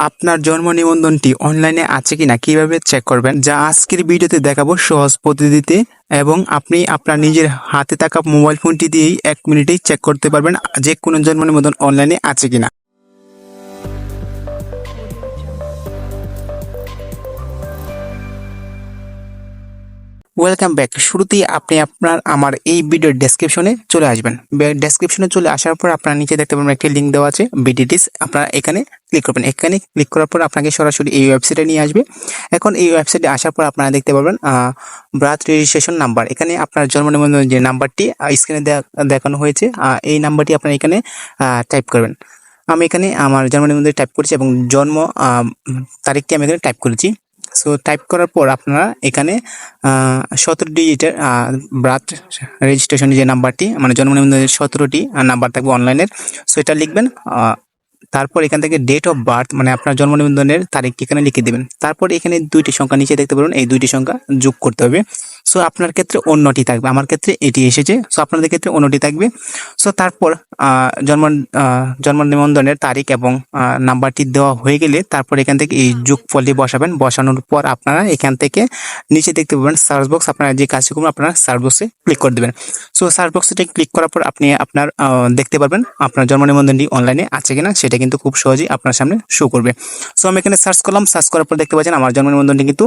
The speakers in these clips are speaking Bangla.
আপনার জন্ম নিবন্ধনটি অনলাইনে আছে কিনা কীভাবে চেক করবেন, যা আজকের ভিডিওতে দেখাবো সহজ পদ্ধতিতে এবং আপনি আপনার নিজের হাতে থাকা মোবাইল ফোনটি দিয়েই এক মিনিটেই চেক করতে পারবেন যে কোনো জন্ম নিবন্ধন অনলাইনে আছে কিনা। ওয়েলকাম ব্যাক শুরুতেই আপনি আপনার, আমার এই ভিডিওর ডেসক্রিপশনে চলে আসবেন। ডেসক্রিপশনে চলে আসার পর আপনার নিচে দেখতে পাবেন একটি লিঙ্ক দেওয়া আছে বিডিটিস আপনারা এখানে ক্লিক করবেন। এখানে ক্লিক করার পর আপনাকে সরাসরি এই ওয়েবসাইটে নিয়ে আসবে। এখন এই ওয়েবসাইটে আসার পর আপনারা দেখতে পাবেন ব্রাথ রেজিস্ট্রেশন নাম্বার এখানে আপনার জন্ম নিবন্ধন যে নাম্বারটি স্ক্রিনে দেখানো হয়েছে এই নাম্বারটি আপনারা এখানে টাইপ করবেন। আমি এখানে আমার জন্ম নিবন্ধন টাইপ করেছি এবং জন্ম তারিখটি আমি এখানে টাইপ করেছি। সো টাইপ করার পর আপনারা এখানে সতেরো ডিজিটের ব্রাথ রেজিস্ট্রেশন যে নাম্বারটি মানে জন্ম নিবন্ধনের সতেরোটি নাম্বার থাকবে অনলাইনের সো এটা লিখবেন তারপর এখান থেকে ডেট অফ বার্থ মানে আপনার জন্ম নিবন্ধনের তারিখটি এখানে লিখে দেবেন। তারপর এখানে দুইটি সংখ্যা নিচে দেখতে পারবেন এই দুইটি সংখ্যা যোগ করতে হবে। সো আপনার ক্ষেত্রে অন্যটি থাকবে। আমার ক্ষেত্রে এটি এসেছে। সো আপনাদের ক্ষেত্রে অন্যটি থাকবে। সো তারপর জন্ম জন্ম নিবন্ধনের তারিখ এবং নাম্বারটি দেওয়া হয়ে গেলে তারপর এখান থেকে এই যোগফলটি বসাবেন। বসানোর পর আপনারা এখান থেকে নিচে দেখতে পাবেন সার্চ বক্স আপনারা যে কাজটি করবেন, আপনারা সার্চ বক্সে ক্লিক করে দেবেন। সো সার্চ বক্সে ক্লিক করার পর আপনি আপনার দেখতে পারবেন আপনার জন্ম নিবন্ধনটি অনলাইনে আছে কিনা, সেটা কিন্তু খুব সহজেই আপনার সামনে শো করবে। সো আমি এখানে সার্চ করলাম সার্চ করার পর দেখতে পাচ্ছেন আমার জন্ম নিবন্ধনটি কিন্তু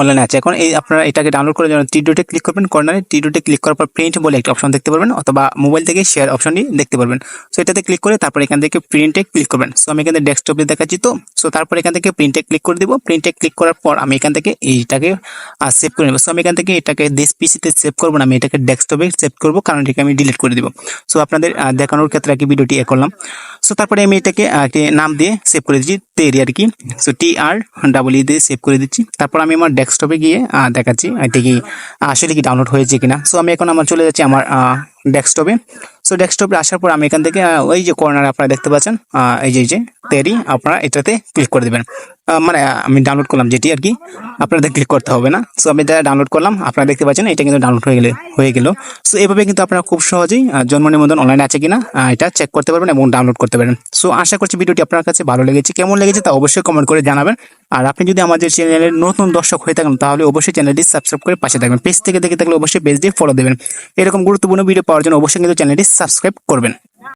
অনলাইনে আছে। এখন এই আপনারা এটাকে ডাউনলোড করার জন্য টি ডোটে ক্লিক করবেন কর্নারে টি ডোটে ক্লিক করার পর প্রিন্ট বলে একটা অপশন দেখতে পারবেন, অথবা মোবাইল থেকে শেয়ার অপশনটি দেখতে পারবেন। সো এটাতে ক্লিক করে তারপর এখান থেকে প্রিন্টে ক্লিক করবেন। সো আমি এখানে ডেস্কটপে দেখাচ্ছি তো। সো তারপর এখান থেকে প্রিন্টে ক্লিক করে দিব। প্রিন্টে ক্লিক করার পর আমি এখান থেকে এইটাকে সেভ করে নেব। সো আমি এখান থেকে এটাকে দেশ পিসিতে সেভ করব না, আমি এটাকে ডেস্কটপে সেভ করব, কারণ এটাকে আমি ডিলিট করে দিব। সো আপনাদের দেখানোর ক্ষেত্রে আর কি ভিডিওটি এ করলাম। সো তারপরে আমি এটাকে একটি নাম দিয়ে সেভ করে দিচ্ছি, তেরি আর কি। সো টি আর ডাবল ই দিয়ে সেভ করে দিচ্ছি। তারপর আমি আমার ডেস্কটপে গিয়ে দেখাচ্ছি এটা কি আসলে কি ডাউনলোড হয়েছে কিনা। সো আমি এখন আমার চলে যাচ্ছি আমার ডেস্কটপে সো ডেস্কটপে আসার পর আমি এখান থেকে ওই যে কর্নার আপনারা দেখতে পাচ্ছেন এই যে এই যে তেরি, আপনারা এটাতে ক্লিক করে দেবেন। মানে আমি ডাউনলোড করলাম যেটি আর কি, আপনাদের ক্লিক করতে হবে না। সো আমি এটা ডাউনলোড করলাম, আপনারা দেখতে পাচ্ছেন, এটা কিন্তু ডাউনলোড হয়ে গেলে, হয়ে গেল। সো এভাবে কিন্তু আপনারা খুব সহজেই জন্ম নিবন্ধন অনলাইনে আছে কিনা এটা চেক করতে পারবেন এবং ডাউনলোড করতে পারবেন। সো আশা করছি ভিডিওটি আপনার কাছে ভালো লেগেছে। কেমন লেগেছে তা অবশ্যই কমেন্ট করে জানাবেন। আর আপনি যদি আমাদের চ্যানেলের নতুন দর্শক হয়ে থাকেন, তাহলে অবশ্যই চ্যানেলটি সাবস্ক্রাইব করে পাশে থাকবেন। পেজ থেকে দেখে থাকলে অবশ্যই পেজ দিয়ে ফলো দেবেন। এরকম গুরুত্বপূর্ণ ভিডিও পাওয়ার জন্য অবশ্যই কিন্তু চ্যানেলটি সাবস্ক্রাইব করবেন।